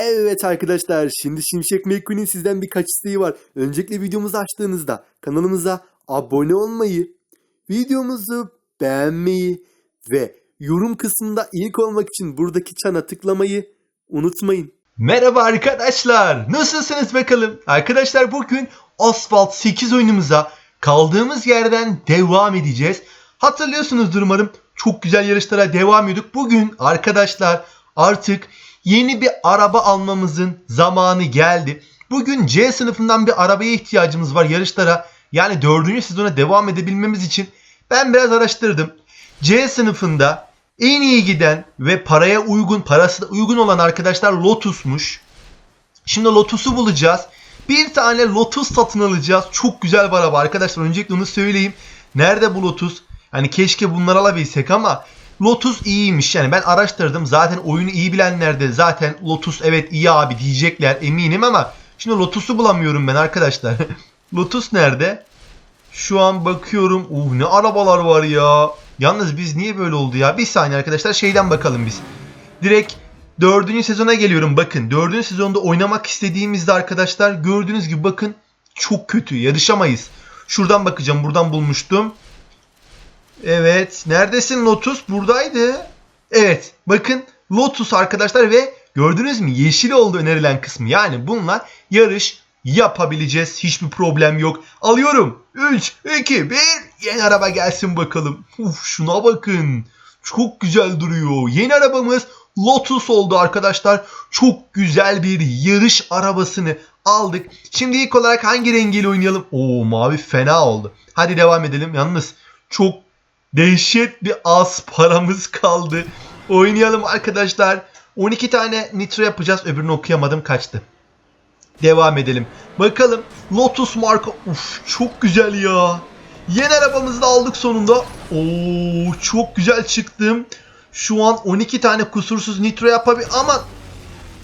Evet arkadaşlar şimdi Şimşek McQueen'in sizden birkaç isteği var. Öncelikle videomuzu açtığınızda kanalımıza abone olmayı, videomuzu beğenmeyi ve yorum kısmında ilk olmak için buradaki çana tıklamayı unutmayın. Merhaba arkadaşlar. Nasılsınız bakalım? Arkadaşlar bugün Asphalt 8 oyunumuza kaldığımız yerden devam edeceğiz. Hatırlıyorsunuzdur umarım. Çok güzel yarışlara devam ediyorduk. Bugün arkadaşlar artık yeni bir araba almamızın zamanı geldi. Bugün C sınıfından bir arabaya ihtiyacımız var yarışlara. Yani 4. sezona devam edebilmemiz için ben biraz araştırdım. C sınıfında en iyi giden ve paraya uygun, parası uygun olan arkadaşlar Lotus'muş. Şimdi Lotus'u bulacağız. Bir tane Lotus satın alacağız. Çok güzel bir araba arkadaşlar. Öncelikle onu söyleyeyim. Nerede bu Lotus? Hani keşke bunları alabilsek ama Lotus iyiymiş. Yani ben araştırdım. Zaten oyunu iyi bilenler de zaten Lotus evet iyi abi diyecekler eminim ama şimdi Lotus'u bulamıyorum ben arkadaşlar. Lotus nerede? Şu an bakıyorum. Uh ne arabalar var ya. Yalnız biz niye böyle oldu ya? Bir saniye arkadaşlar şeyden bakalım biz. Direkt dördüncü sezona geliyorum. Bakın dördüncü sezonda oynamak istediğimizde arkadaşlar gördüğünüz gibi bakın çok kötü. Yarışamayız. Şuradan bakacağım. Buradan bulmuştum. Evet. Neredesin Lotus? Buradaydı. Evet. Bakın Lotus arkadaşlar ve gördünüz mü? Yeşil oldu önerilen kısmı. Yani bunlar yarış yapabileceğiz. Hiçbir problem yok. Alıyorum. 3, 2, 1. Yeni araba gelsin bakalım. Uf şuna bakın. Çok güzel duruyor. Yeni arabamız Lotus oldu arkadaşlar. Çok güzel bir yarış arabasını aldık. Şimdi ilk olarak hangi rengiyle oynayalım? Oo mavi fena oldu. Hadi devam edelim. Yalnız çok dehşet bir az paramız kaldı. Oynayalım arkadaşlar. 12 tane nitro yapacağız. Öbürünü okuyamadım kaçtı. Devam edelim. Bakalım Lotus marka. Uf çok güzel ya. Yeni arabamızı da aldık sonunda. Oo çok güzel çıktım. Şu an 12 tane kusursuz nitro yapabil ama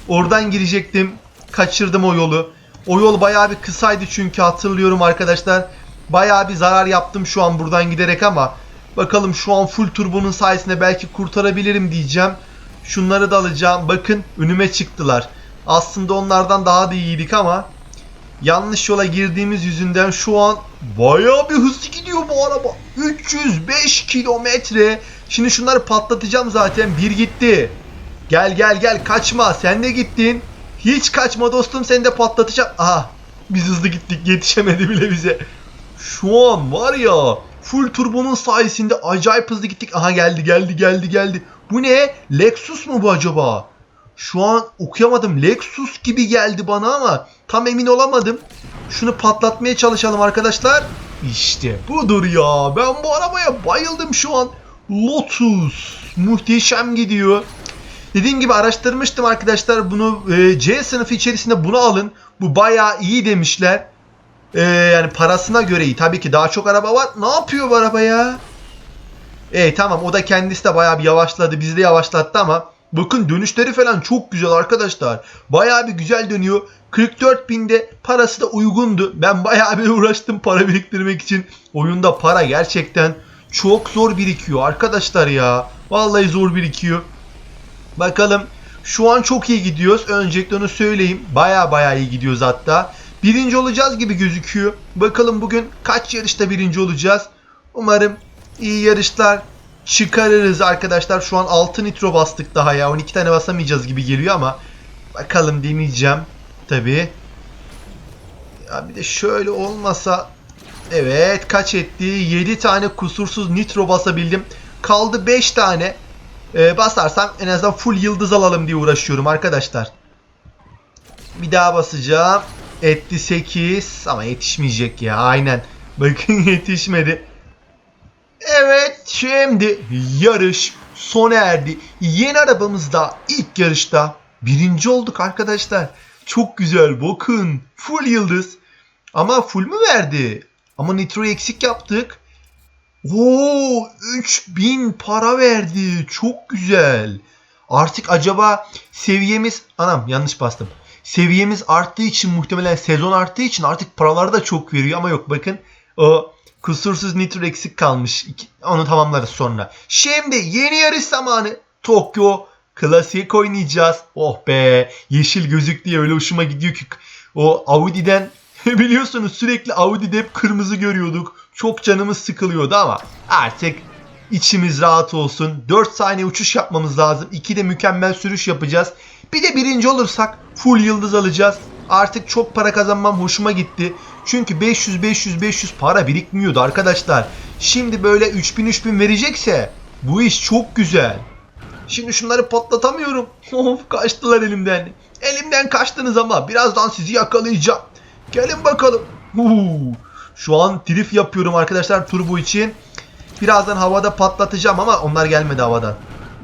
oradan girecektim. Kaçırdım o yolu. O yol bayağı bir kısaydı çünkü hatırlıyorum arkadaşlar. Bayağı bir zarar yaptım şu an buradan giderek ama bakalım şu an full turbonun sayesinde belki kurtarabilirim diyeceğim. Şunları da alacağım. Bakın önüme çıktılar. Aslında onlardan daha da iyiydik ama yanlış yola girdiğimiz yüzünden şu an bayağı bir hızlı gidiyor bu araba. 305 kilometre. Şimdi şunları patlatacağım zaten. Bir gitti. Gel gel gel kaçma. Sen de gittin. Hiç kaçma dostum seni de patlatacağım. Aha biz hızlı gittik yetişemedi bile bize. Şu an var ya full turbonun sayesinde acayip hızlı gittik. Aha geldi geldi geldi geldi. Bu ne? Lexus mu bu acaba? Şu an okuyamadım. Lexus gibi geldi bana ama tam emin olamadım. Şunu patlatmaya çalışalım arkadaşlar. İşte budur ya. Ben bu arabaya bayıldım şu an. Lotus. Muhteşem gidiyor. Dediğim gibi araştırmıştım arkadaşlar bunu e, C sınıfı içerisinde bunu alın. Bu bayağı iyi demişler. E, yani parasına göre iyi. Tabii ki daha çok araba var. Ne yapıyor bu araba ya? E tamam o da kendisi de bayağı bir yavaşladı. Bizi de yavaşlattı ama bakın dönüşleri falan çok güzel arkadaşlar. Bayağı bir güzel dönüyor. 44 binde parası da uygundu. Ben bayağı bir uğraştım para biriktirmek için. Oyunda para gerçekten çok zor birikiyor arkadaşlar ya. Vallahi zor birikiyor. Bakalım şu an çok iyi gidiyoruz. Öncelikle onu söyleyeyim. Baya baya iyi gidiyoruz hatta. Birinci olacağız gibi gözüküyor. Bakalım bugün kaç yarışta birinci olacağız. Umarım iyi yarışlar çıkarırız arkadaşlar. Şu an 6 nitro bastık daha ya. 12 tane basamayacağız gibi geliyor ama bakalım deneyeceğim. Tabi. Ya bir de şöyle olmasa Evet kaç etti? 7 tane kusursuz nitro basabildim. Kaldı 5 tane. Ee, basarsam en azından full yıldız alalım diye uğraşıyorum arkadaşlar. Bir daha basacağım. Etti 8 ama yetişmeyecek ya aynen. Bakın yetişmedi. Evet şimdi yarış sona erdi. Yeni arabamızda ilk yarışta birinci olduk arkadaşlar. Çok güzel bakın. Full yıldız. Ama full mü verdi? Ama nitro eksik yaptık. Oo 3000 para verdi. Çok güzel. Artık acaba seviyemiz anam yanlış bastım. Seviyemiz arttığı için muhtemelen sezon arttığı için artık paraları da çok veriyor ama yok bakın. O kusursuz nitro eksik kalmış. Onu tamamlarız sonra. Şimdi yeni yarış zamanı. Tokyo Klasik oynayacağız. Oh be. Yeşil gözük diye öyle hoşuma gidiyor ki. O Audi'den biliyorsunuz sürekli Audi'de hep kırmızı görüyorduk. Çok canımız sıkılıyordu ama artık içimiz rahat olsun. 4 saniye uçuş yapmamız lazım. 2 de mükemmel sürüş yapacağız. Bir de birinci olursak full yıldız alacağız. Artık çok para kazanmam hoşuma gitti. Çünkü 500 500 500 para birikmiyordu arkadaşlar. Şimdi böyle 3000 3000 verecekse bu iş çok güzel. Şimdi şunları patlatamıyorum. Of kaçtılar elimden. Elimden kaçtınız ama birazdan sizi yakalayacağım. Gelin bakalım. Huu. Şu an drift yapıyorum arkadaşlar turbo için. Birazdan havada patlatacağım ama onlar gelmedi havadan.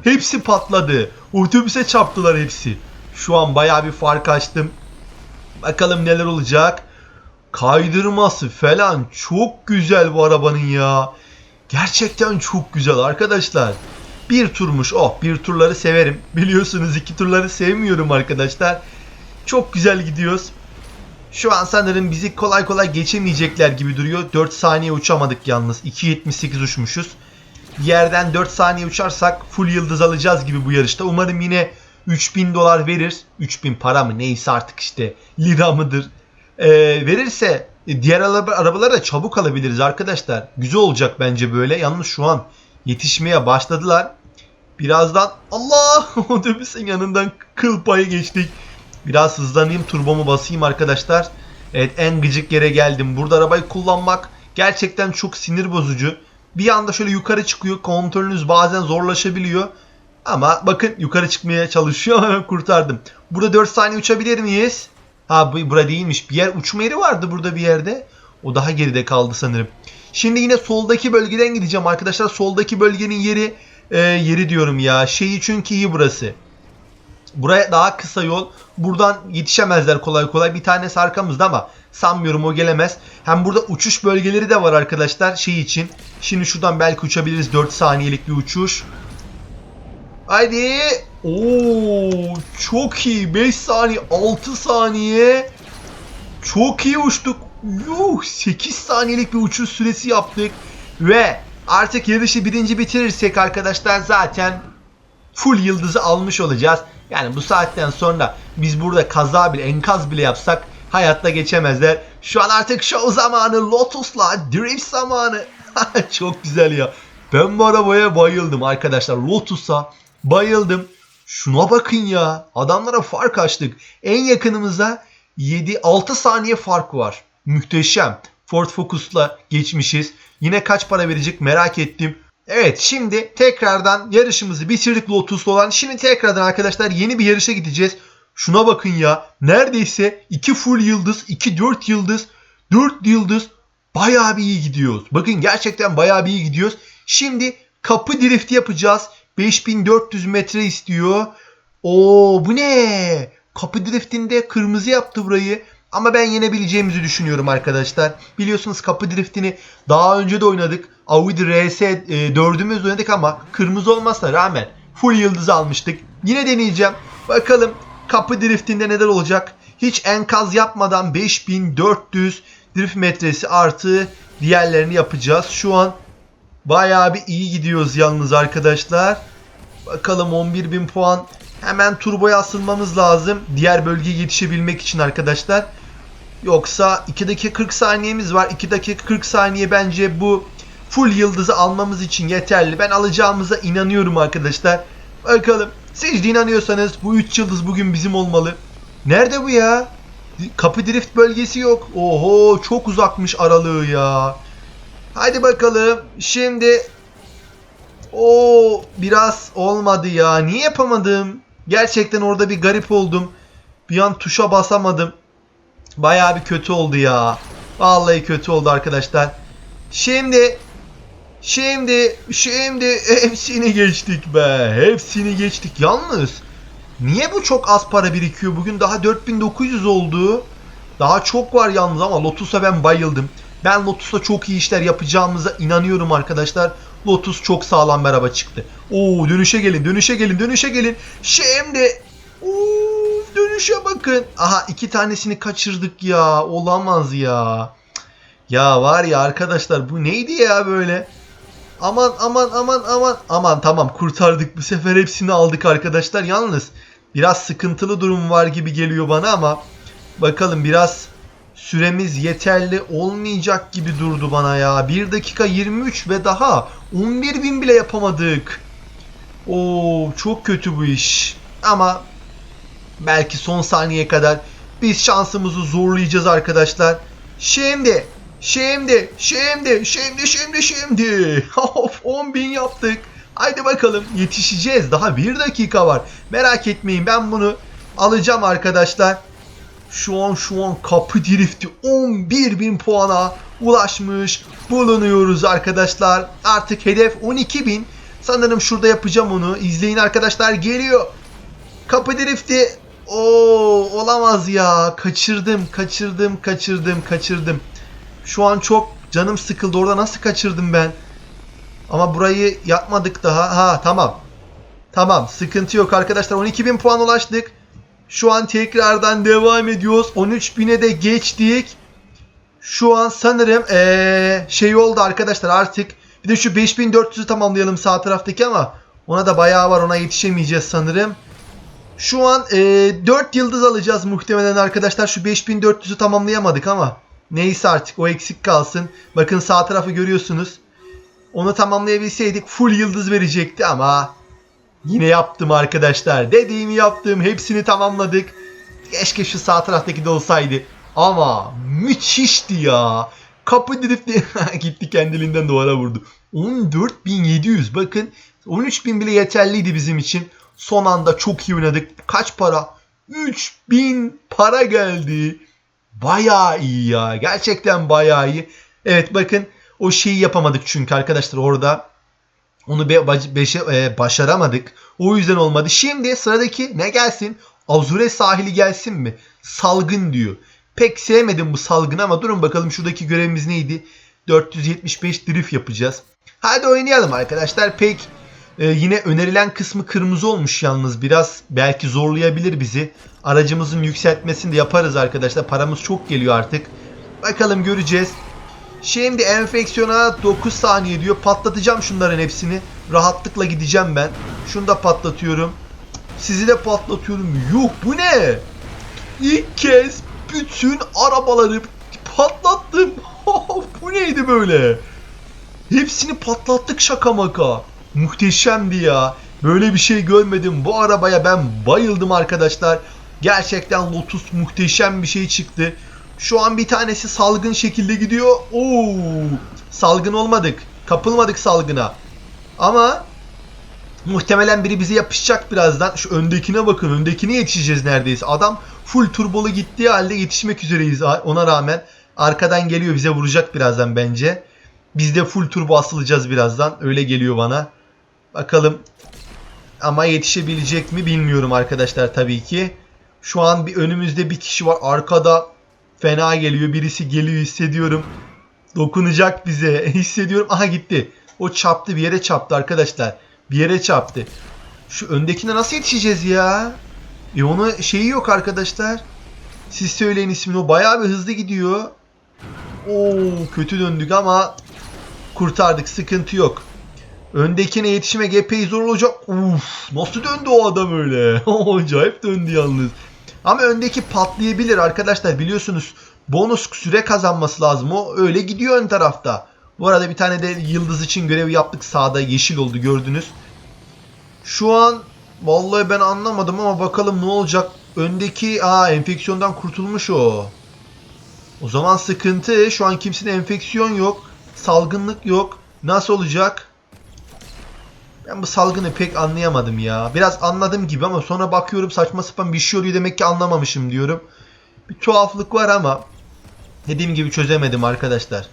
Hepsi patladı. Otobüse çarptılar hepsi. Şu an baya bir fark açtım. Bakalım neler olacak. Kaydırması falan çok güzel bu arabanın ya. Gerçekten çok güzel arkadaşlar. Bir turmuş. Oh bir turları severim. Biliyorsunuz iki turları sevmiyorum arkadaşlar. Çok güzel gidiyoruz. Şu an sanırım bizi kolay kolay geçemeyecekler gibi duruyor. 4 saniye uçamadık yalnız. 2.78 uçmuşuz. Yerden 4 saniye uçarsak full yıldız alacağız gibi bu yarışta. Umarım yine 3000 dolar verir. 3000 para mı neyse artık işte lira mıdır. Ee, verirse e, diğer araba, arabaları da çabuk alabiliriz arkadaşlar. Güzel olacak bence böyle. Yalnız şu an yetişmeye başladılar. Birazdan Allah otobüsün yanından kıl payı geçtik. Biraz hızlanayım turbomu basayım arkadaşlar. Evet en gıcık yere geldim. Burada arabayı kullanmak gerçekten çok sinir bozucu. Bir anda şöyle yukarı çıkıyor. Kontrolünüz bazen zorlaşabiliyor. Ama bakın yukarı çıkmaya çalışıyor. Kurtardım. Burada 4 saniye uçabilir miyiz? Ha bu bura değilmiş. Bir yer uçma yeri vardı burada bir yerde. O daha geride kaldı sanırım. Şimdi yine soldaki bölgeden gideceğim arkadaşlar. Soldaki bölgenin yeri e, yeri diyorum ya. Şeyi çünkü iyi burası. Buraya daha kısa yol. Buradan yetişemezler kolay kolay. Bir tanesi arkamızda ama sanmıyorum o gelemez. Hem burada uçuş bölgeleri de var arkadaşlar şey için. Şimdi şuradan belki uçabiliriz 4 saniyelik bir uçuş. Haydi. Oo çok iyi. 5 saniye, 6 saniye. Çok iyi uçtuk. Yuh 8 saniyelik bir uçuş süresi yaptık. Ve artık yarışı birinci bitirirsek arkadaşlar zaten full yıldızı almış olacağız. Yani bu saatten sonra biz burada kaza bile enkaz bile yapsak hayatta geçemezler. Şu an artık show zamanı Lotus'la drift zamanı. Çok güzel ya. Ben bu arabaya bayıldım arkadaşlar. Lotus'a bayıldım. Şuna bakın ya. Adamlara fark açtık. En yakınımıza 7-6 saniye fark var. Muhteşem. Ford Focus'la geçmişiz. Yine kaç para verecek merak ettim. Evet şimdi tekrardan yarışımızı bitirdik Lotus'la olan. Şimdi tekrardan arkadaşlar yeni bir yarışa gideceğiz. Şuna bakın ya. Neredeyse 2 full yıldız, 2 4 yıldız, 4 yıldız. Bayağı bir iyi gidiyoruz. Bakın gerçekten bayağı bir iyi gidiyoruz. Şimdi kapı drifti yapacağız. 5400 metre istiyor. Oo bu ne? Kapı driftinde kırmızı yaptı burayı. Ama ben yenebileceğimizi düşünüyorum arkadaşlar. Biliyorsunuz kapı driftini daha önce de oynadık. Audi RS e, 4'ümüz oynadık ama kırmızı olmasına rağmen full yıldız almıştık. Yine deneyeceğim. Bakalım kapı driftinde neler olacak. Hiç enkaz yapmadan 5400 drift metresi artı diğerlerini yapacağız. Şu an bayağı bir iyi gidiyoruz yalnız arkadaşlar. Bakalım 11.000 puan. Hemen turboya asılmamız lazım. Diğer bölgeye yetişebilmek için arkadaşlar. Yoksa 2 dakika 40 saniyemiz var. 2 dakika 40 saniye bence bu full yıldızı almamız için yeterli. Ben alacağımıza inanıyorum arkadaşlar. Bakalım. Siz de inanıyorsanız bu 3 yıldız bugün bizim olmalı. Nerede bu ya? Kapı drift bölgesi yok. Oho çok uzakmış aralığı ya. Hadi bakalım. Şimdi o biraz olmadı ya. Niye yapamadım? Gerçekten orada bir garip oldum. Bir an tuşa basamadım. Bayağı bir kötü oldu ya. Vallahi kötü oldu arkadaşlar. Şimdi şimdi şimdi hepsini geçtik be. Hepsini geçtik. Yalnız niye bu çok az para birikiyor? Bugün daha 4900 oldu. Daha çok var yalnız ama Lotus'a ben bayıldım. Ben Lotus'ta çok iyi işler yapacağımıza inanıyorum arkadaşlar. Lotus çok sağlam bir araba çıktı. Oo dönüşe gelin, dönüşe gelin, dönüşe gelin. Şimdi Uf, dönüşe bakın. Aha iki tanesini kaçırdık ya. Olamaz ya. Ya var ya arkadaşlar bu neydi ya böyle? Aman aman aman aman. Aman tamam kurtardık. Bu sefer hepsini aldık arkadaşlar. Yalnız biraz sıkıntılı durum var gibi geliyor bana ama bakalım biraz süremiz yeterli olmayacak gibi durdu bana ya. 1 dakika 23 ve daha 11 bin bile yapamadık. Oo çok kötü bu iş. Ama belki son saniye kadar biz şansımızı zorlayacağız arkadaşlar. Şimdi, şimdi, şimdi, şimdi, şimdi, şimdi. Of 10 bin yaptık. Haydi bakalım yetişeceğiz. Daha bir dakika var. Merak etmeyin ben bunu alacağım arkadaşlar. Şu an şu an kapı drifti 11 bin puana ulaşmış bulunuyoruz arkadaşlar. Artık hedef 12 bin. Sanırım şurada yapacağım onu. İzleyin arkadaşlar geliyor. Kapı drifti. Oo olamaz ya. Kaçırdım, kaçırdım, kaçırdım, kaçırdım. Şu an çok canım sıkıldı. Orada nasıl kaçırdım ben? Ama burayı yapmadık daha. Ha tamam. Tamam sıkıntı yok arkadaşlar. 12.000 puan ulaştık. Şu an tekrardan devam ediyoruz. 13.000'e de geçtik. Şu an sanırım ee, şey oldu arkadaşlar artık. Bir de şu 5400'ü tamamlayalım sağ taraftaki ama ona da bayağı var. Ona yetişemeyeceğiz sanırım. Şu an e, 4 yıldız alacağız muhtemelen arkadaşlar. Şu 5400'ü tamamlayamadık ama. Neyse artık o eksik kalsın. Bakın sağ tarafı görüyorsunuz. Onu tamamlayabilseydik full yıldız verecekti ama yine yaptım arkadaşlar. Dediğimi yaptım. Hepsini tamamladık. Keşke şu sağ taraftaki de olsaydı. Ama müthişti ya. Kapı drifti gitti kendiliğinden duvara vurdu. 14.700 bakın 13.000 bile yeterliydi bizim için. Son anda çok iyi oynadık. Kaç para? 3000 para geldi. Bayağı iyi ya. Gerçekten bayağı iyi. Evet bakın o şeyi yapamadık çünkü arkadaşlar orada. Onu be, beşe- e, başaramadık. O yüzden olmadı. Şimdi sıradaki ne gelsin? Azure sahili gelsin mi? Salgın diyor. Pek sevmedim bu salgını ama durun bakalım şuradaki görevimiz neydi? 475 drift yapacağız. Hadi oynayalım arkadaşlar. Pek ee, yine önerilen kısmı kırmızı olmuş yalnız. Biraz belki zorlayabilir bizi. Aracımızın yükseltmesini de yaparız arkadaşlar. Paramız çok geliyor artık. Bakalım göreceğiz. Şimdi enfeksiyona 9 saniye diyor. Patlatacağım şunların hepsini. Rahatlıkla gideceğim ben. Şunu da patlatıyorum. Sizi de patlatıyorum. Yuh bu ne? İlk kez bütün arabaları patlattım. bu neydi böyle? Hepsini patlattık şaka maka. Muhteşemdi ya. Böyle bir şey görmedim. Bu arabaya ben bayıldım arkadaşlar. Gerçekten Lotus muhteşem bir şey çıktı. Şu an bir tanesi salgın şekilde gidiyor. Oo! Salgın olmadık. Kapılmadık salgına. Ama muhtemelen biri bize yapışacak birazdan. Şu öndekine bakın. Öndekine yetişeceğiz neredeyse. Adam full turbolu gittiği halde yetişmek üzereyiz ona rağmen. Arkadan geliyor bize vuracak birazdan bence. Biz de full turbo asılacağız birazdan. Öyle geliyor bana. Bakalım. Ama yetişebilecek mi bilmiyorum arkadaşlar tabii ki. Şu an bir önümüzde bir kişi var. Arkada fena geliyor. Birisi geliyor hissediyorum. Dokunacak bize. Hissediyorum. Aha gitti. O çarptı bir yere çarptı arkadaşlar. Bir yere çarptı. Şu öndekine nasıl yetişeceğiz ya? E onu şeyi yok arkadaşlar. Siz söyleyin ismini. O bayağı bir hızlı gidiyor. Oo kötü döndük ama kurtardık. Sıkıntı yok. Öndekine yetişmek epey zor olacak. Uf, nasıl döndü o adam öyle? Acayip döndü yalnız. Ama öndeki patlayabilir arkadaşlar biliyorsunuz. Bonus süre kazanması lazım. O öyle gidiyor ön tarafta. Bu arada bir tane de yıldız için görev yaptık. Sağda yeşil oldu gördünüz. Şu an vallahi ben anlamadım ama bakalım ne olacak. Öndeki aa enfeksiyondan kurtulmuş o. O zaman sıkıntı. Şu an kimsenin enfeksiyon yok. Salgınlık yok. Nasıl olacak? Ben bu salgını pek anlayamadım ya. Biraz anladım gibi ama sonra bakıyorum saçma sapan bir şey oluyor demek ki anlamamışım diyorum. Bir tuhaflık var ama dediğim gibi çözemedim arkadaşlar.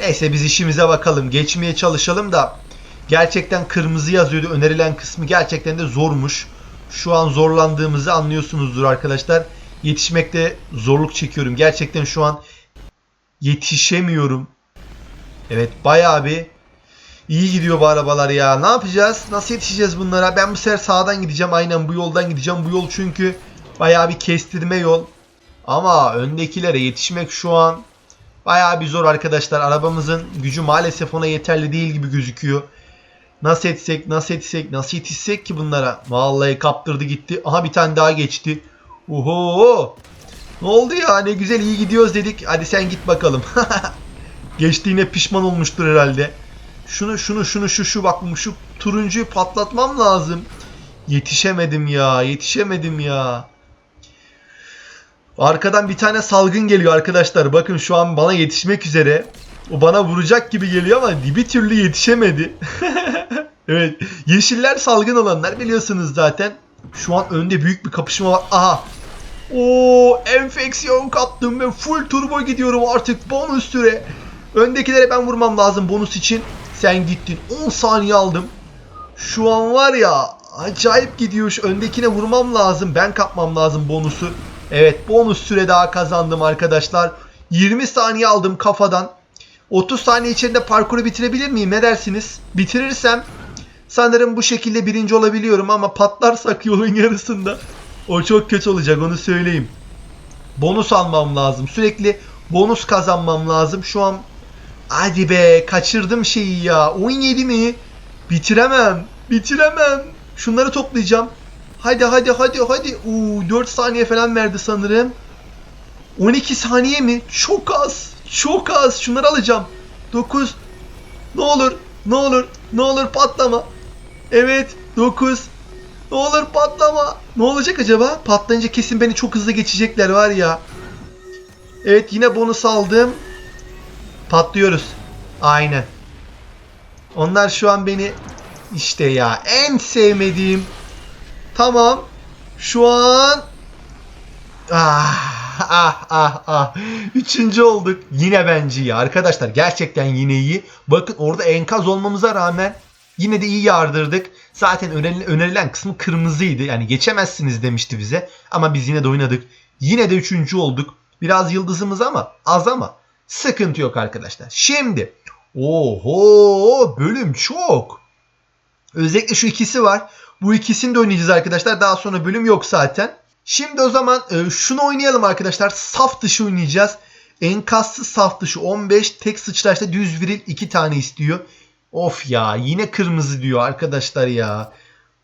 Neyse biz işimize bakalım. Geçmeye çalışalım da gerçekten kırmızı yazıyordu. Önerilen kısmı gerçekten de zormuş. Şu an zorlandığımızı anlıyorsunuzdur arkadaşlar. Yetişmekte zorluk çekiyorum. Gerçekten şu an yetişemiyorum. Evet bayağı bir iyi gidiyor bu arabalar ya. Ne yapacağız? Nasıl yetişeceğiz bunlara? Ben bu sefer sağdan gideceğim. Aynen bu yoldan gideceğim. Bu yol çünkü bayağı bir kestirme yol. Ama öndekilere yetişmek şu an Bayağı bir zor arkadaşlar. Arabamızın gücü maalesef ona yeterli değil gibi gözüküyor. Nasıl etsek, nasıl etsek, nasıl yetişsek ki bunlara? Vallahi kaptırdı gitti. Aha bir tane daha geçti. Oho! Ne oldu ya? Ne güzel iyi gidiyoruz dedik. Hadi sen git bakalım. Geçtiğine pişman olmuştur herhalde. Şunu şunu şunu şu şu bak şu turuncuyu patlatmam lazım. Yetişemedim ya, yetişemedim ya. Arkadan bir tane salgın geliyor arkadaşlar. Bakın şu an bana yetişmek üzere. O bana vuracak gibi geliyor ama bir türlü yetişemedi. evet. Yeşiller salgın olanlar biliyorsunuz zaten. Şu an önde büyük bir kapışma var. Aha. Oo, enfeksiyon kaptım ve full turbo gidiyorum artık bonus süre. Öndekilere ben vurmam lazım bonus için. Sen gittin. 10 saniye aldım. Şu an var ya acayip gidiyor. Şu öndekine vurmam lazım. Ben kapmam lazım bonusu. Evet bonus süre daha kazandım arkadaşlar. 20 saniye aldım kafadan. 30 saniye içinde parkuru bitirebilir miyim? Ne dersiniz? Bitirirsem sanırım bu şekilde birinci olabiliyorum ama patlarsak yolun yarısında o çok kötü olacak onu söyleyeyim. Bonus almam lazım. Sürekli bonus kazanmam lazım. Şu an hadi be kaçırdım şeyi ya. 17 mi? Bitiremem. Bitiremem. Şunları toplayacağım. Hadi hadi hadi hadi. Uuu 4 saniye falan verdi sanırım. 12 saniye mi? Çok az. Çok az. Şunları alacağım. 9. Ne olur. Ne olur. Ne olur patlama. Evet. 9. Ne olur patlama. Ne olacak acaba? Patlayınca kesin beni çok hızlı geçecekler var ya. Evet yine bonus aldım. Patlıyoruz. Aynen. Onlar şu an beni işte ya en sevmediğim. Tamam. Şu an Ah ah ah ah. Üçüncü olduk. Yine bence iyi. Arkadaşlar gerçekten yine iyi. Bakın orada enkaz olmamıza rağmen yine de iyi yardırdık. Zaten önerilen, önerilen kısmı kırmızıydı. Yani geçemezsiniz demişti bize. Ama biz yine de oynadık. Yine de üçüncü olduk. Biraz yıldızımız ama az ama sıkıntı yok arkadaşlar. Şimdi oho bölüm çok. Özellikle şu ikisi var. Bu ikisini de oynayacağız arkadaşlar. Daha sonra bölüm yok zaten. Şimdi o zaman e, şunu oynayalım arkadaşlar. Saf dışı oynayacağız. Enkazsız saf dışı 15. Tek sıçrayışta düz viril 2 tane istiyor. Of ya yine kırmızı diyor arkadaşlar ya.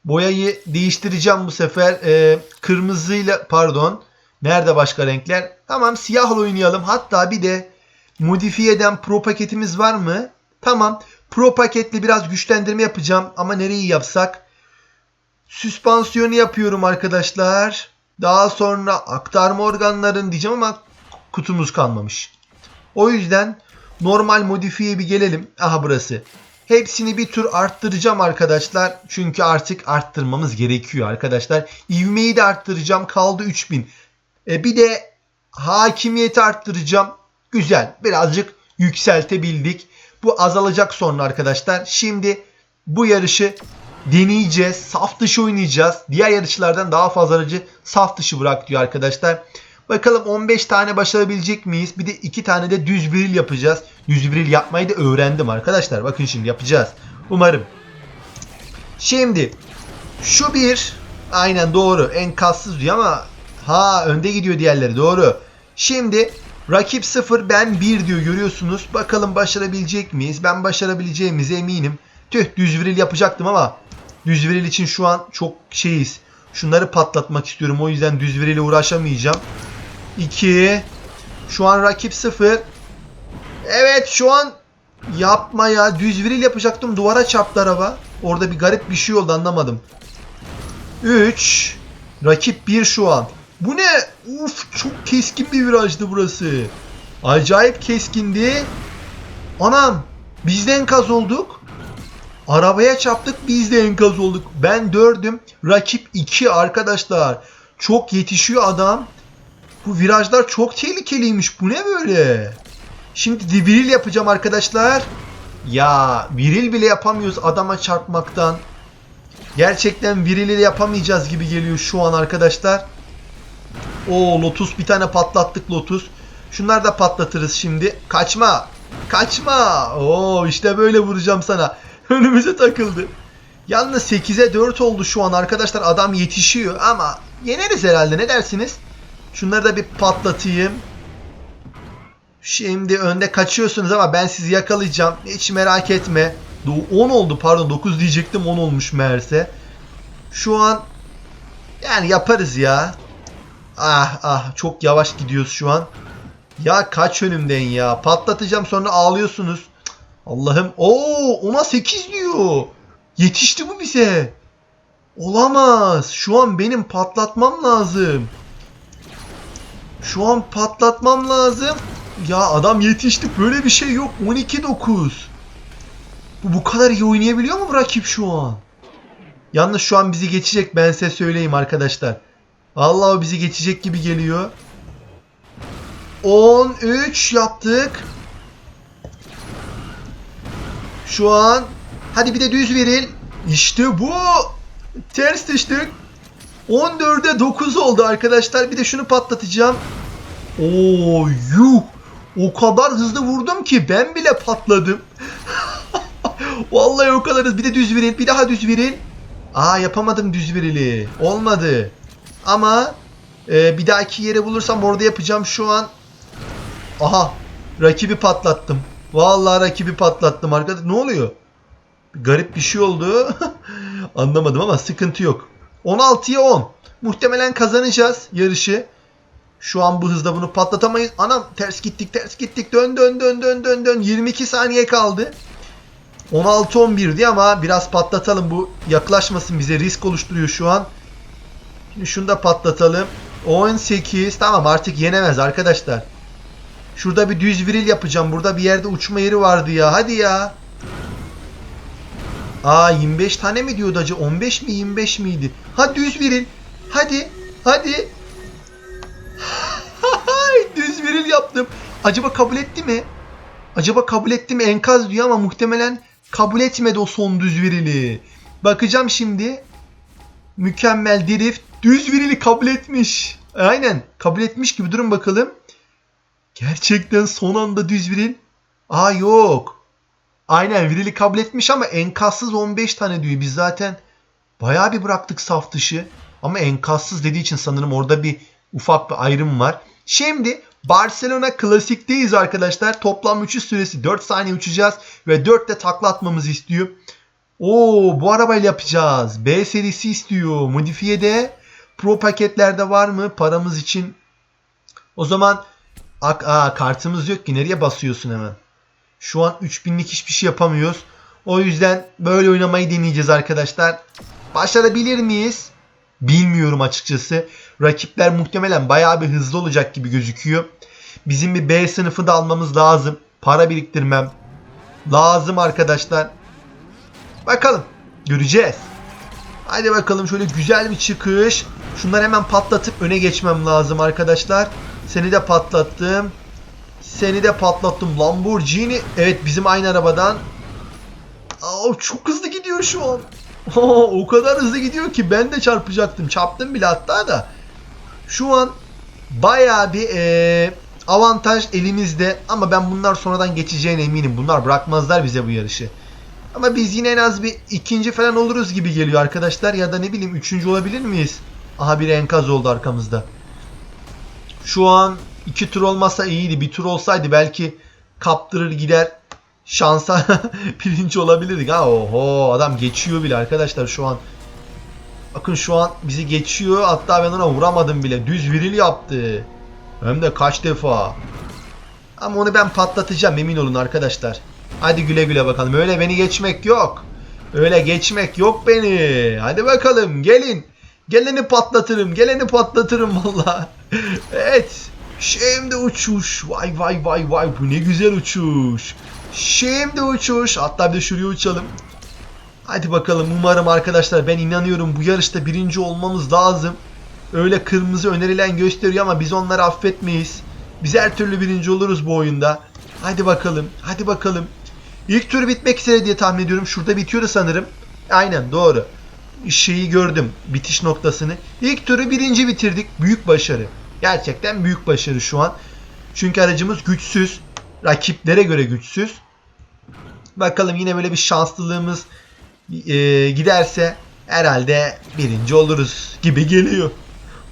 Boyayı değiştireceğim bu sefer. E, kırmızıyla pardon. Nerede başka renkler? Tamam siyahla oynayalım. Hatta bir de modifiye eden pro paketimiz var mı? Tamam. Pro paketle biraz güçlendirme yapacağım. Ama nereyi yapsak? Süspansiyonu yapıyorum arkadaşlar. Daha sonra aktarma organların diyeceğim ama kutumuz kalmamış. O yüzden normal modifiye bir gelelim. Aha burası. Hepsini bir tur arttıracağım arkadaşlar. Çünkü artık arttırmamız gerekiyor arkadaşlar. İvmeyi de arttıracağım. Kaldı 3000. E bir de hakimiyeti arttıracağım. Güzel. Birazcık yükseltebildik. Bu azalacak sonra arkadaşlar. Şimdi bu yarışı deneyeceğiz. Saf dışı oynayacağız. Diğer yarışlardan daha fazla aracı saf dışı bırak diyor arkadaşlar. Bakalım 15 tane başarabilecek miyiz? Bir de 2 tane de düz biril yapacağız. Düz biril yapmayı da öğrendim arkadaşlar. Bakın şimdi yapacağız. Umarım. Şimdi şu bir aynen doğru. Enkazsız diyor ama ha önde gidiyor diğerleri doğru. Şimdi rakip 0 ben 1 diyor görüyorsunuz. Bakalım başarabilecek miyiz? Ben başarabileceğimize eminim. Tüh düz viril yapacaktım ama düz viril için şu an çok şeyiz. Şunları patlatmak istiyorum. O yüzden düz virile uğraşamayacağım. 2 Şu an rakip 0 Evet şu an yapma ya. Düz viril yapacaktım. Duvara çarptı araba. Orada bir garip bir şey oldu anlamadım. 3 Rakip 1 şu an. Bu ne? Uf çok keskin bir virajdı burası. Acayip keskindi. Anam biz de enkaz olduk. Arabaya çarptık biz de enkaz olduk. Ben dördüm. Rakip 2 arkadaşlar. Çok yetişiyor adam. Bu virajlar çok tehlikeliymiş. Bu ne böyle? Şimdi viril yapacağım arkadaşlar. Ya viril bile yapamıyoruz adama çarpmaktan. Gerçekten virili yapamayacağız gibi geliyor şu an arkadaşlar. O Lotus bir tane patlattık Lotus. Şunları da patlatırız şimdi. Kaçma. Kaçma. Oo işte böyle vuracağım sana. Önümüze takıldı. Yalnız 8'e 4 oldu şu an arkadaşlar. Adam yetişiyor ama yeneriz herhalde ne dersiniz? Şunları da bir patlatayım. Şimdi önde kaçıyorsunuz ama ben sizi yakalayacağım. Hiç merak etme. Do- 10 oldu pardon 9 diyecektim 10 olmuş meğerse. Şu an yani yaparız ya. Ah ah çok yavaş gidiyoruz şu an. Ya kaç önümden ya. Patlatacağım sonra ağlıyorsunuz. Allah'ım. Oo ona 8 diyor. Yetişti bu bize. Olamaz. Şu an benim patlatmam lazım. Şu an patlatmam lazım. Ya adam yetişti. Böyle bir şey yok. 12-9. Bu bu kadar iyi oynayabiliyor mu bu rakip şu an? Yalnız şu an bizi geçecek ben size söyleyeyim arkadaşlar. Allah bizi geçecek gibi geliyor. 13 yaptık. Şu an hadi bir de düz verin. İşte bu. Ters düştük. 14'e 9 oldu arkadaşlar. Bir de şunu patlatacağım. Oo yuh. O kadar hızlı vurdum ki ben bile patladım. Vallahi o kadar hızlı. Bir de düz verin. Bir daha düz verin. Aa yapamadım düz verili. Olmadı. Ama e, bir dahaki yere bulursam orada yapacağım şu an. Aha. Rakibi patlattım. Vallahi rakibi patlattım arkadaş. Ne oluyor? Garip bir şey oldu. Anlamadım ama sıkıntı yok. 16'ya 10. Muhtemelen kazanacağız yarışı. Şu an bu hızda bunu patlatamayız. Anam ters gittik ters gittik. Dön dön dön dön dön dön. 22 saniye kaldı. 16-11 diye ama biraz patlatalım. Bu yaklaşmasın bize. Risk oluşturuyor şu an. Şimdi şunu da patlatalım. 18. Tamam artık yenemez arkadaşlar. Şurada bir düz viril yapacağım. Burada bir yerde uçma yeri vardı ya. Hadi ya. Aa 25 tane mi diyordu acı? 15 mi 25 miydi? Ha düz viril. Hadi. Hadi. düz viril yaptım. Acaba kabul etti mi? Acaba kabul etti mi? Enkaz diyor ama muhtemelen kabul etmedi o son düz virili. Bakacağım şimdi. Mükemmel drift. Düz virili kabul etmiş. Aynen. Kabul etmiş gibi. Durun bakalım. Gerçekten son anda düz viril. Aa yok. Aynen virili kabul etmiş ama enkazsız 15 tane diyor. Biz zaten bayağı bir bıraktık saf dışı. Ama enkazsız dediği için sanırım orada bir ufak bir ayrım var. Şimdi Barcelona Klasik'teyiz arkadaşlar. Toplam uçuş süresi 4 saniye uçacağız ve 4 de takla atmamızı istiyor. Oo bu arabayla yapacağız. B serisi istiyor. Modifiye de Pro paketlerde var mı paramız için? O zaman Ak aa, kartımız yok ki nereye basıyorsun hemen? Şu an 3000'lik hiçbir şey yapamıyoruz. O yüzden böyle oynamayı deneyeceğiz arkadaşlar. Başarabilir miyiz? Bilmiyorum açıkçası. Rakipler muhtemelen bayağı bir hızlı olacak gibi gözüküyor. Bizim bir B sınıfı da almamız lazım. Para biriktirmem lazım arkadaşlar. Bakalım. Göreceğiz. Hadi bakalım şöyle güzel bir çıkış. Şunları hemen patlatıp öne geçmem lazım arkadaşlar. Seni de patlattım. Seni de patlattım. Lamborghini. Evet bizim aynı arabadan. Aa, çok hızlı gidiyor şu an. O kadar hızlı gidiyor ki ben de çarpacaktım. Çarptım bile hatta da. Şu an bayağı bir eee, avantaj elimizde. Ama ben bunlar sonradan geçeceğine eminim. Bunlar bırakmazlar bize bu yarışı. Ama biz yine en az bir ikinci falan oluruz gibi geliyor arkadaşlar. Ya da ne bileyim üçüncü olabilir miyiz? Aha bir enkaz oldu arkamızda. Şu an iki tur olmasa iyiydi. Bir tur olsaydı belki kaptırır gider. Şansa birinci olabilirdik. Ha oho adam geçiyor bile arkadaşlar şu an. Bakın şu an bizi geçiyor. Hatta ben ona vuramadım bile. Düz viril yaptı. Hem de kaç defa. Ama onu ben patlatacağım emin olun arkadaşlar. Hadi güle güle bakalım. Öyle beni geçmek yok. Öyle geçmek yok beni. Hadi bakalım gelin. Geleni patlatırım. Geleni patlatırım valla. evet. Şimdi uçuş. Vay vay vay vay. Bu ne güzel uçuş. Şimdi uçuş. Hatta bir de şuraya uçalım. Hadi bakalım umarım arkadaşlar ben inanıyorum bu yarışta birinci olmamız lazım. Öyle kırmızı önerilen gösteriyor ama biz onları affetmeyiz. Biz her türlü birinci oluruz bu oyunda. Hadi bakalım. Hadi bakalım. İlk tur bitmek üzere diye tahmin ediyorum. Şurada bitiyordu sanırım. Aynen doğru. Şeyi gördüm. Bitiş noktasını. İlk turu birinci bitirdik. Büyük başarı. Gerçekten büyük başarı şu an. Çünkü aracımız güçsüz. Rakiplere göre güçsüz. Bakalım yine böyle bir şanslılığımız e, giderse herhalde birinci oluruz gibi geliyor.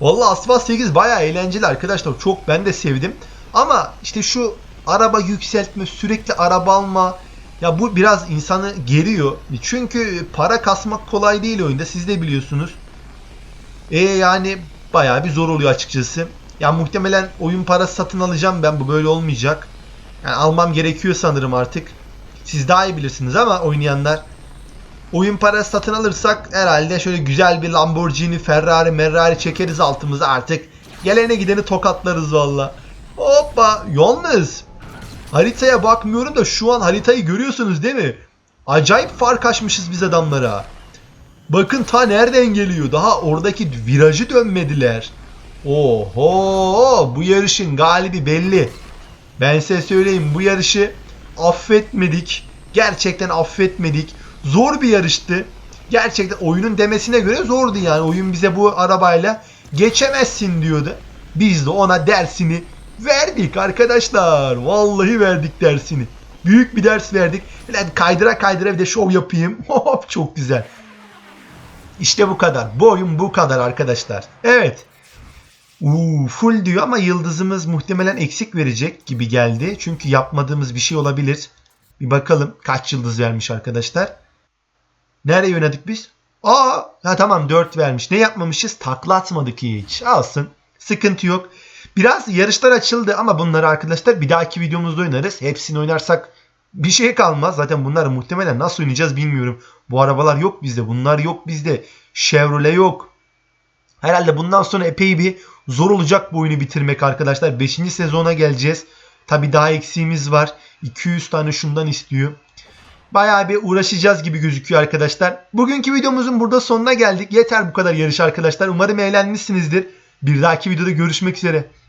Vallahi Asphalt 8 bayağı eğlenceli arkadaşlar. Çok ben de sevdim. Ama işte şu araba yükseltme, sürekli araba alma. Ya bu biraz insanı geriyor. Çünkü para kasmak kolay değil oyunda. Siz de biliyorsunuz. E yani bayağı bir zor oluyor açıkçası. Ya muhtemelen oyun parası satın alacağım ben. Bu böyle olmayacak. Yani almam gerekiyor sanırım artık. Siz daha iyi bilirsiniz ama oynayanlar. Oyun parası satın alırsak herhalde şöyle güzel bir Lamborghini, Ferrari, Merrari çekeriz altımıza artık. Gelene gideni tokatlarız valla. Hoppa yalnız haritaya bakmıyorum da şu an haritayı görüyorsunuz değil mi? Acayip fark açmışız biz adamlara. Bakın ta nereden geliyor? Daha oradaki virajı dönmediler. Oho bu yarışın galibi belli. Ben size söyleyeyim bu yarışı affetmedik. Gerçekten affetmedik. Zor bir yarıştı. Gerçekten oyunun demesine göre zordu yani. Oyun bize bu arabayla geçemezsin diyordu. Biz de ona dersini verdik arkadaşlar. Vallahi verdik dersini. Büyük bir ders verdik. Lan kaydıra kaydıra bir de şov yapayım. Hop çok güzel. İşte bu kadar. Bu oyun bu kadar arkadaşlar. Evet. Uuu full diyor ama yıldızımız muhtemelen eksik verecek gibi geldi. Çünkü yapmadığımız bir şey olabilir. Bir bakalım kaç yıldız vermiş arkadaşlar. Nereye yönedik biz? Aa ha tamam 4 vermiş. Ne yapmamışız? Takla atmadık hiç. Alsın. Sıkıntı yok. Biraz yarışlar açıldı ama bunları arkadaşlar bir dahaki videomuzda oynarız. Hepsini oynarsak bir şey kalmaz. Zaten bunları muhtemelen nasıl oynayacağız bilmiyorum. Bu arabalar yok bizde. Bunlar yok bizde. Chevrolet yok. Herhalde bundan sonra epey bir zor olacak bu oyunu bitirmek arkadaşlar. 5. sezona geleceğiz. Tabi daha eksiğimiz var. 200 tane şundan istiyor. Bayağı bir uğraşacağız gibi gözüküyor arkadaşlar. Bugünkü videomuzun burada sonuna geldik. Yeter bu kadar yarış arkadaşlar. Umarım eğlenmişsinizdir. Bir dahaki videoda görüşmek üzere.